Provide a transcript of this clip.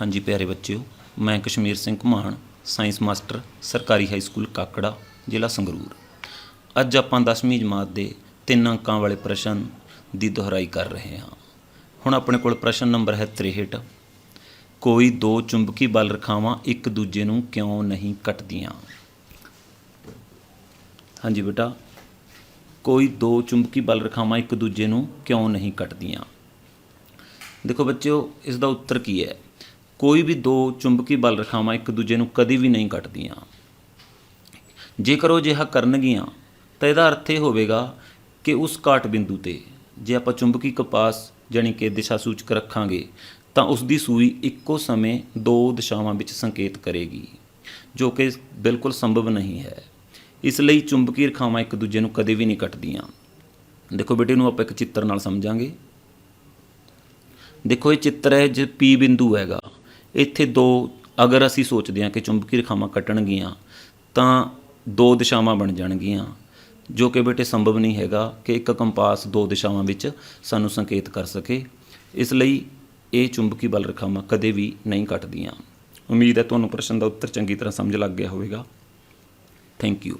ਹਾਂਜੀ ਪਿਆਰੇ ਬੱਚਿਓ, ਮੈਂ ਕਸ਼ਮੀਰ ਸਿੰਘ ਘੁਮਾਣ ਸਾਇੰਸ ਮਾਸਟਰ, ਸਰਕਾਰੀ ਹਾਈ ਸਕੂਲ ਕਾਕੜਾ, ਜ਼ਿਲ੍ਹਾ ਸੰਗਰੂਰ। ਅੱਜ ਆਪਾਂ 10ਵੀਂ ਜਮਾਤ ਦੇ ਤਿੰਨ ਅੰਕਾਂ ਵਾਲੇ ਪ੍ਰਸ਼ਨ ਦੀ ਦੁਹਰਾਈ ਕਰ ਰਹੇ ਹਾਂ। ਹੁਣ ਆਪਣੇ ਕੋਲ ਪ੍ਰਸ਼ਨ ਨੰਬਰ ਹੈ 63 ਕੋਈ ਦੋ ਚੁੰਬਕੀ ਬਲ ਰਖਾਵਾਂ ਇੱਕ ਦੂਜੇ ਨੂੰ ਕਿਉਂ ਨਹੀਂ ਕੱਟਦੀਆਂ? ਹਾਂਜੀ ਬੇਟਾ, ਕੋਈ ਦੋ ਚੁੰਬਕੀ ਬਲ ਰਖਾਵਾਂ ਇੱਕ ਦੂਜੇ ਨੂੰ ਕਿਉਂ ਨਹੀਂ ਕੱਟਦੀਆਂ? ਦੇਖੋ ਬੱਚਿਓ, ਇਸ ਦਾ ਉੱਤਰ ਕੀ ਹੈ? ਕੋਈ ਵੀ ਦੋ ਚੁੰਬਕੀ ਬਲ ਰੇਖਾਵਾਂ ਇੱਕ ਦੂਜੇ ਨੂੰ ਕਦੀ ਵੀ ਨਹੀਂ ਕੱਟਦੀਆਂ। ਜੇਕਰ ਉਹ ਜਿਹਾ ਕਰਨਗੀਆਂ, ਤਾਂ ਇਹਦਾ ਅਰਥ ਇਹ ਹੋਵੇਗਾ ਕਿ ਉਸ ਕਾਟ ਬਿੰਦੂ ਤੇ ਜੇ ਆਪਾਂ ਚੁੰਬਕੀ ਕਪਾਸ ਜਾਣੀ ਕਿ ਦਿਸ਼ਾ ਸੂਚਕ ਰੱਖਾਂਗੇ, ਤਾਂ ਉਸ ਦੀ ਸੂਈ ਇੱਕੋ ਸਮੇਂ ਦੋ ਦਿਸ਼ਾਵਾਂ ਵਿੱਚ ਸੰਕੇਤ ਕਰੇਗੀ, ਜੋ ਕਿ ਬਿਲਕੁਲ ਸੰਭਵ ਨਹੀਂ ਹੈ। ਇਸ ਲਈ ਚੁੰਬਕੀ ਰੇਖਾਵਾਂ ਇੱਕ ਦੂਜੇ ਨੂੰ ਕਦੇ ਵੀ ਨਹੀਂ ਕੱਟਦੀਆਂ। ਦੇਖੋ ਬੇਟੇ ਨੂੰ ਆਪਾਂ ਇੱਕ ਚਿੱਤਰ ਨਾਲ ਸਮਝਾਂਗੇ। ਦੇਖੋ, ਇਹ ਚਿੱਤਰ ਹੈ ਜੇ P ਬਿੰਦੂ ਹੈਗਾ। ਇੱਥੇ ਦੋ, ਅਗਰ ਅਸੀਂ ਸੋਚਦੇ ਹਾਂ ਕਿ ਚੁੰਬਕੀ ਰੇਖਾਵਾਂ ਕੱਟਣਗੀਆਂ, ਤਾਂ ਦੋ ਦਿਸ਼ਾਵਾਂ ਬਣ ਜਾਣਗੀਆਂ, ਜੋ ਕਿ ਬੇਟੇ ਸੰਭਵ ਨਹੀਂ ਹੈਗਾ ਕਿ ਇੱਕ ਕੰਪਾਸ ਦੋ ਦਿਸ਼ਾਵਾਂ ਵਿੱਚ ਸਾਨੂੰ ਸੰਕੇਤ ਕਰ ਸਕੇ। ਇਸ ਲਈ ਇਹ ਚੁੰਬਕੀ ਬਲ ਰੇਖਾਵਾਂ ਕਦੇ ਵੀ ਨਹੀਂ ਕੱਟਦੀਆਂ। ਉਮੀਦ ਹੈ ਤੁਹਾਨੂੰ ਪ੍ਰਸ਼ਨ ਦਾ ਉੱਤਰ ਚੰਗੀ ਤਰ੍ਹਾਂ ਸਮਝ ਲੱਗ ਗਿਆ ਹੋਵੇਗਾ। Thank you